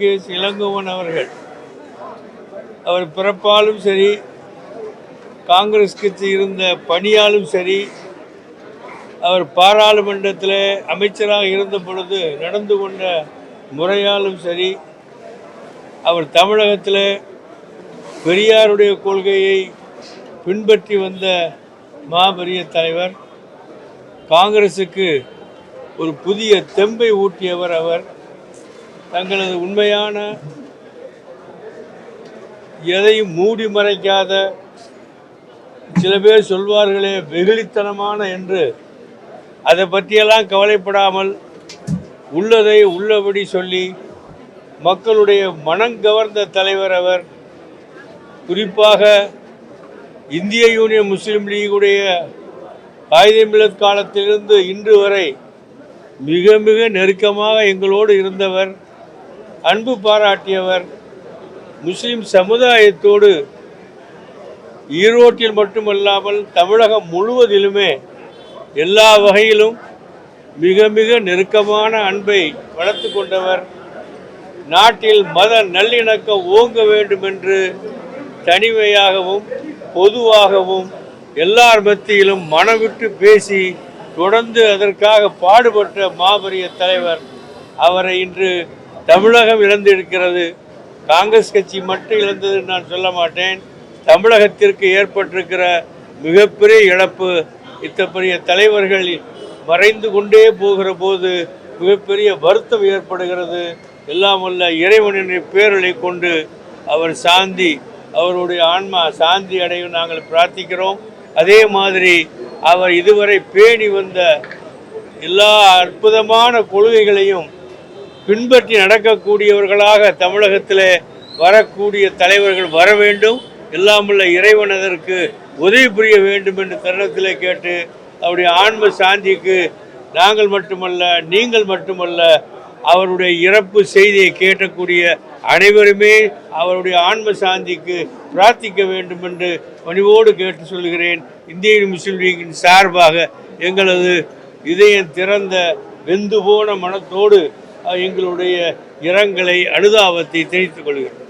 K Elangovan அவர்கள். அவர் பிறப்பாலும் சரி காங்கிரஸ் கட்சி இருந்த பணியாலும் சரி அவர் பாராளுமன்றத்தில் அமைச்சராக இருந்த பொழுது நடந்து கொண்ட முறையாலும் சரி அவர் தமிழகத்தில் பெரியாருடைய கொள்கையை பின்பற்றி வந்த மாபெரிய தலைவர் காங்கிரஸுக்கு ஒரு புதிய தெம்பை ஊட்டியவர் அவர். தங்களது உண்மையான எதையும் மூடி மறைக்காத சில பேர் சொல்வார்களே வெகுளித்தனமான என்று. அதை பற்றியெல்லாம் கவலைப்படாமல் உள்ளதை உள்ளபடி சொல்லி மக்களுடைய மனங்கவர்ந்த தலைவர் அவர் குறிப்பாக இந்திய யூனியன் முஸ்லீம் லீகுடைய காகிதமில்லத் காலத்திலிருந்து இன்று வரை மிக மிக நெருக்கமாக எங்களோடு இருந்தவர் அன்பு பாராட்டியவர் முஸ்லிம் சமுதாயத்தோடு ஈரோட்டில் மட்டுமல்லாமல் தமிழகம் முழுவதிலுமே எல்லா வகையிலும் மிக மிக நெருக்கமான அன்பை வளர்த்து கொண்டவர். நாட்டில் மத நல்லிணக்கம் ஓங்க வேண்டும் என்று தனிமையாகவும் பொதுவாகவும் எல்லார் மத்தியிலும் மனவிட்டு பேசி தொடர்ந்து அதற்காக பாடுபட்ட மாபெரிய தலைவர். அவரை இன்று தமிழகம் இழந்திருக்கிறது. காங்கிரஸ் கட்சி மட்டும் இழந்தது நான் சொல்ல மாட்டேன். தமிழகத்திற்கு ஏற்பட்டிருக்கிற மிகப்பெரிய இழப்பு இத்தப்பெரிய தலைவர்கள் மறைந்து கொண்டே போகிற போது மிகப்பெரிய வருத்தம் ஏற்படுகிறது. எல்லாம் அல்ல இறைவனின் பேரலை கொண்டு அவர் சாந்தி அவருடைய ஆன்மா சாந்தி அடையும் நாங்கள் பிரார்த்திக்கிறோம். அதே மாதிரி அவர் இதுவரை பேணி வந்த எல்லா அற்புதமான கொள்கைகளையும் பின்பற்றி நடக்கக்கூடியவர்களாக தமிழகத்தில் வரக்கூடிய தலைவர்கள் வர வேண்டும். இல்லாமல் இறைவன் அதற்கு உதவி புரிய வேண்டும் என்று தருணத்தில் கேட்டு அவருடைய ஆன்ம சாந்திக்கு நாங்கள் மட்டுமல்ல நீங்கள் மட்டுமல்ல அவருடைய இறப்பு செய்தியை கேட்கக்கூடிய அனைவருமே அவருடைய ஆன்ம சாந்திக்கு பிரார்த்திக்க வேண்டும் என்று பணிவோடு கேட்டு சொல்கிறேன். இந்திய முஸ்லீம் லீகின் சார்பாக எங்களது இதயம் திறந்த வெந்து போன மனத்தோடு எங்களுடைய இரங்கலை அனுதாபத்தை தெரிவித்துக் கொள்கிறோம்.